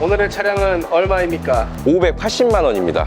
오늘의 차량은 얼마입니까? 580만 원입니다.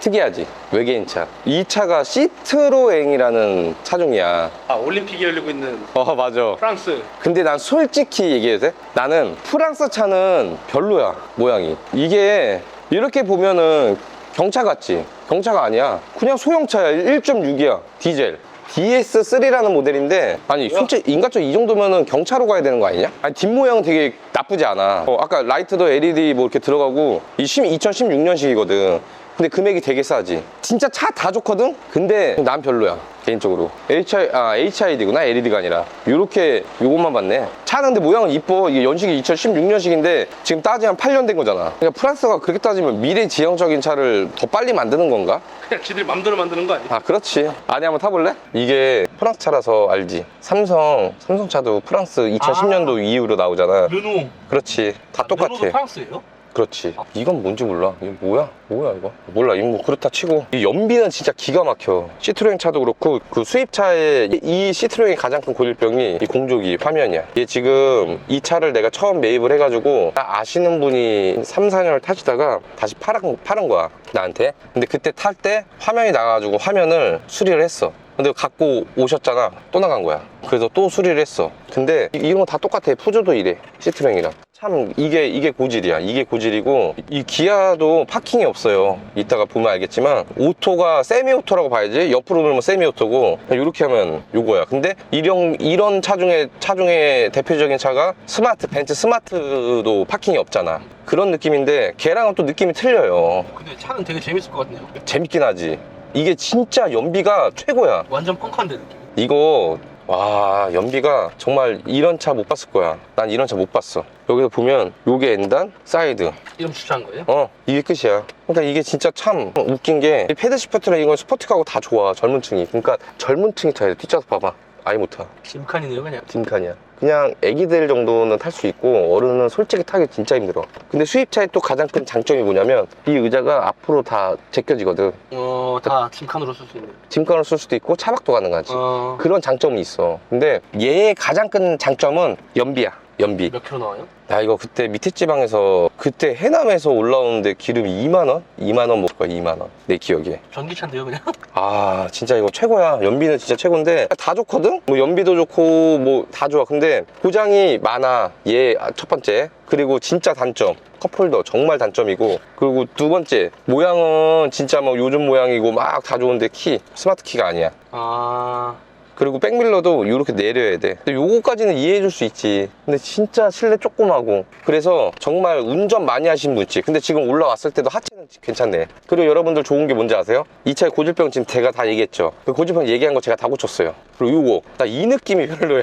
특이하지 외계인 차 이 차가 시트로eng이라는 차종이야 아 올림픽이 열리고 있는 어 맞아 프랑스 근데 난 솔직히 얘기해도 돼? 나는 프랑스 차는 별로야 모양이 이게 이렇게 보면은 경차 같지? 경차가 아니야. 그냥 소형차야. 1.6이야. 디젤. DS3라는 모델인데 아니? 솔직히 인간적 이 정도면은 경차로 가야 되는 거 아니냐? 아니 뒷모양은 되게 나쁘지 않아. 어, 아까 라이트도 LED 뭐 이렇게 들어가고 이 2016년식이거든 근데 금액이 되게 싸지. 진짜 차 다 좋거든? 근데 난 별로야 개인적으로. HI, 아, HID구나 LED가 아니라. 이렇게 요것만 봤네. 차는 근데 모양은 이뻐. 이게 연식이 2016년식인데 지금 따지면 8년 된 거잖아. 그러니까 프랑스가 그렇게 따지면 미래 지향적인 차를 더 빨리 만드는 건가? 그냥 지들 맘대로 만드는 거 아니야? 아 그렇지. 안에 한번 타볼래? 이게 프랑스 차라서 알지. 삼성 삼성 차도 프랑스 2010년도 이후로 나오잖아. 르노. 그렇지. 다 똑같아 르노도 프랑스예요? 그렇지. 이건 뭔지 몰라. 이거 뭐야? 뭐야 이거? 몰라. 이거 뭐 그렇다 치고. 이 연비는 진짜 기가 막혀. 시트로행 차도 그렇고 그 수입차의 이 시트로행의 가장 큰 고질병이 이 공조기 화면이야. 얘 지금 이 차를 내가 처음 매입을 해가지고 딱 아시는 분이 3, 4년을 타시다가 다시 팔은, 팔은 거야 나한테. 근데 그때 탈 때 화면이 나가가지고 화면을 수리를 했어. 근데 갖고 오셨잖아. 또 나간 거야. 그래서 또 수리를 했어. 근데 이- 이런 거 다 똑같아. 푸조도 이래. 시트랭이랑 참 이게 이게 고질이야. 이게 고질이고 이 기아도 파킹이 없어요. 이따가 보면 알겠지만 오토가 세미 오토라고 봐야지. 옆으로 돌면 세미 오토고 이렇게 하면 요거야. 근데 이런 이런 차 중에 차 중에 대표적인 차가 스마트 벤츠 스마트도 파킹이 없잖아. 그런 느낌인데 걔랑은 또 느낌이 틀려요. 근데 차는 되게 재밌을 것 같네요. 재밌긴 하지. 이게 진짜 연비가 최고야. 완전 펑크한데 느낌 이거 와 연비가 정말 이런 차 못 봤을 거야. 난 이런 차 못 봤어. 여기서 보면 요게 엔단 사이드. 이름 주차한 거예요? 어 이게 끝이야. 그러니까 이게 진짜 참 웃긴 게이 패드 시프트랑 이건 스포티카고 다 좋아 젊은 층이. 그러니까 젊은 층이 타야 돼 뒷좌석 봐봐. 아예 못타. 짐칸이네요 그냥. dim칸이야 그냥 애기들 정도는 탈 수 있고 어른은 솔직히 타기 진짜 힘들어. 근데 수입차의 또 가장 큰 장점이 뭐냐면 이 의자가 앞으로 다 제껴지거든. 어 다 짐칸으로 쓸 수 있네요 짐칸을 쓸 수도 있고 차박도 가능하지. 어... 그런 장점은 있어. 근데 얘의 가장 큰 장점은 연비야. 연비. 몇 킬로 나와요? 나 이거 그때 밑에 지방에서 그때 해남에서 올라오는데 기름이 2만 원? 2만 원 먹을 거야 2만 원. 내 기억에. 전기차인데요 그냥? 아 진짜 이거 최고야. 연비는 진짜 최고인데 다 좋거든. 뭐 연비도 좋고 뭐 다 좋아. 근데 고장이 많아. 얘 첫 번째. 그리고 진짜 단점. 컵홀더 정말 단점이고 그리고 두 번째 모양은 진짜 뭐 요즘 모양이고 막 다 좋은데 키 스마트 키가 아니야 아... 그리고 백밀러도 이렇게 내려야 돼. 근데 요거까지는 이해해 줄 수 있지. 근데 진짜 실내 조그마고. 그래서 정말 운전 많이 하신 분 있지. 근데 지금 올라왔을 때도 하체는 괜찮네. 그리고 여러분들 좋은 게 뭔지 아세요? 이 차의 고질병 지금 제가 다 얘기했죠. 그 고질병 얘기한 거 제가 다 고쳤어요. 그리고 요거 나 이 느낌이 별로야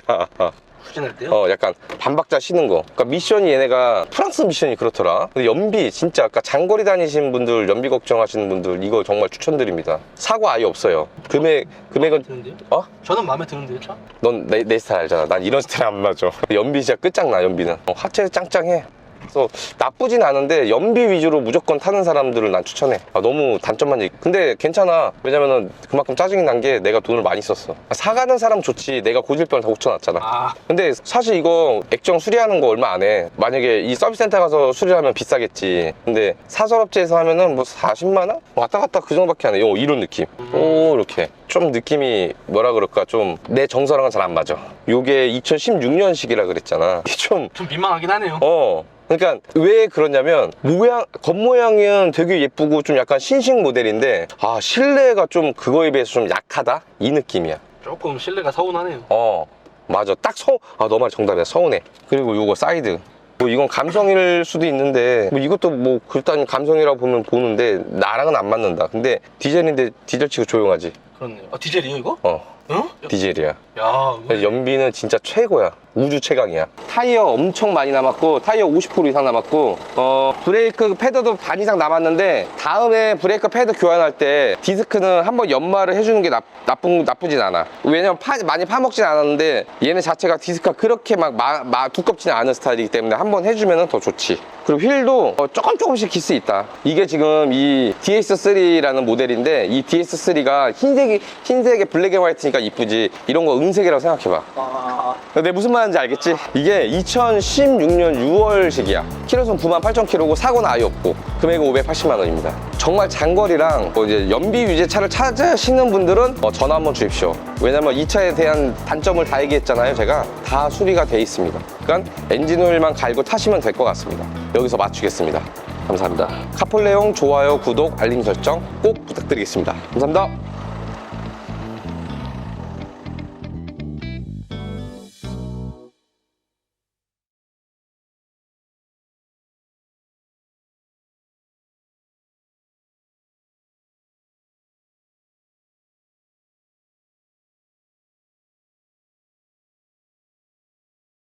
후진할 때요? 어 약간 반박자 쉬는 거 그러니까 미션이 얘네가 프랑스 미션이 그렇더라 근데 연비 진짜 아까 장거리 다니시는 분들 연비 걱정하시는 분들 이거 정말 추천드립니다 사고 아예 없어요 금액 금액은 드는데요? 어? 저는 마음에 드는데요 차? 넌 내 내 스타일 알잖아. 난 이런 스타일 안 맞아. 연비 진짜 끝장나, 연비는. 어, 하체 짱짱해. 그래서 나쁘진 않은데 연비 위주로 무조건 타는 사람들을 난 추천해. 아, 너무 단점만 얘기. 근데 괜찮아. 왜냐면은 그만큼 짜증이 난 게 내가 돈을 많이 썼어. 사가는 사람 좋지. 내가 고질병을 다 고쳐놨잖아. 아... 근데 사실 이거 액정 수리하는 거 얼마 안 해. 만약에 이 서비스 센터 가서 수리를 하면 비싸겠지. 근데 사설업체에서 하면은 뭐 40만 원? 왔다 갔다 그 정도밖에 안 해. 요 이런 느낌. 오 이렇게. 좀 느낌이 뭐라 그럴까 좀 내 정서랑은 잘 안 맞아. 요게 2016년식이라 그랬잖아. 좀 좀 민망하긴 하네요 어. 그러니까 왜 그러냐면 모양 겉모양은 되게 예쁘고 좀 약간 신식 모델인데 아 실내가 좀 그거에 비해서 좀 약하다? 이 느낌이야. 조금 실내가 서운하네요. 어 맞아. 딱 서 아 너 말 정답이야. 서운해. 그리고 요거 사이드. 뭐 이건 감성일 수도 있는데 뭐 이것도 뭐 일단 감성이라고 보면 보는데 나랑은 안 맞는다. 근데 디젤인데 디젤 치고 조용하지. 그렇네요. 아 디젤이에요 이거? 어 어? 디젤이야. 야, 그래서 연비는 진짜 최고야. 우주 최강이야. 타이어 엄청 많이 남았고, 타이어 50% 이상 남았고, 어, 브레이크 패드도 반 이상 남았는데, 다음에 브레이크 패드 교환할 때 디스크는 한번 연마를 해주는 게 나, 나쁜, 나쁘진 않아. 왜냐면 파- 많이 파먹진 않았는데, 얘네 자체가 디스크가 그렇게 막 마, 마- 두껍지는 않은 스타일이기 때문에 한번 해주면 더 좋지. 그리고 휠도 어, 조금 조금씩 기스 있다. 이게 지금 이 DS3라는 모델인데, 이 DS3가 흰색이, 흰색에 블랙 앤 화이트니까 이쁘지. 이런 거 은색이라고 생각해봐. 아, 내 무슨 말인지 알겠지? 이게 2016년 6월식이야. 키로수는 98,000km고 사고는 아예 없고 금액은 580만 원입니다. 정말 장거리랑 뭐 이제 연비 유제차를 찾으시는 분들은 어, 전화 한번 주십시오. 왜냐면 이 차에 대한 단점을 다 얘기했잖아요. 제가 다 수리가 돼 있습니다. 그러니까 엔진 오일만 갈고 타시면 될 것 같습니다. 여기서 마치겠습니다. 감사합니다. 카폴레용 좋아요, 구독, 알림 설정 꼭 부탁드리겠습니다. 감사합니다.